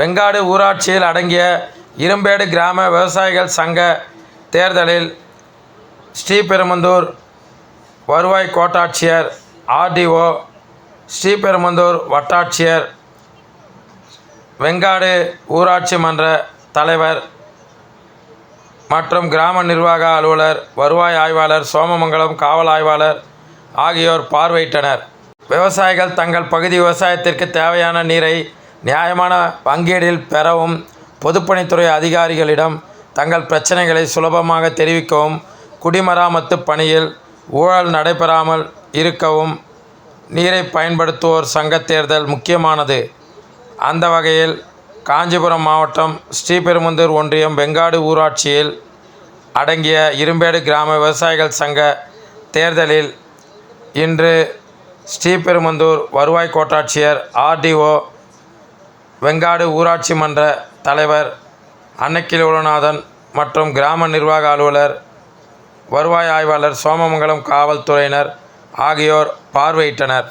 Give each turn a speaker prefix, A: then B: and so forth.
A: வெங்காடு ஊராட்சியில் அடங்கிய இரும்பேடு கிராம விவசாயிகள் சங்க தேர்தலில் ஸ்ரீபெருமந்தூர் வருவாய் கோட்டாட்சியர் ஆர்டிஓ ஸ்ரீபெருமந்தூர் வட்டாட்சியர் வெங்காடு ஊராட்சி மன்ற தலைவர் மற்றும் கிராம நிர்வாக அலுவலர் வருவாய் ஆய்வாளர் சோமமங்கலம் காவல் ஆய்வாளர் ஆகியோர் பார்வையிட்டனர். விவசாயிகள் தங்கள் பகுதி விவசாயத்திற்கு தேவையான நீரை நியாயமான பங்கீடில் பெறவும் பொதுப்பணித்துறை அதிகாரிகளிடம் தங்கள் பிரச்சனைகளை சுலபமாக தெரிவிக்கவும் குடிமராமத்து பணியில் ஊழல் நடைபெறாமல் இருக்கவும் நீரை பயன்படுத்துவோர் சங்க தேர்தல் முக்கியமானது. அந்த வகையில் காஞ்சிபுரம் மாவட்டம் ஸ்ரீபெருமந்தூர் ஒன்றியம் வெங்காடு ஊராட்சியில் அடங்கிய இரும்பேடு கிராம விவசாயிகள் சங்க தேர்தலில் இன்று ஸ்ரீபெருமந்தூர் வருவாய் கோட்டாட்சியர் ஆர்டிஓ வெங்காடு ஊராட்சி மன்ற தலைவர் அன்னக்கிலோநாதன் மற்றும் கிராம நிர்வாக அலுவலர் வருவாய் ஆய்வாளர் சோமமங்கலம் காவல்துறையினர் ஆகியோர் பார்வையிட்டனர்.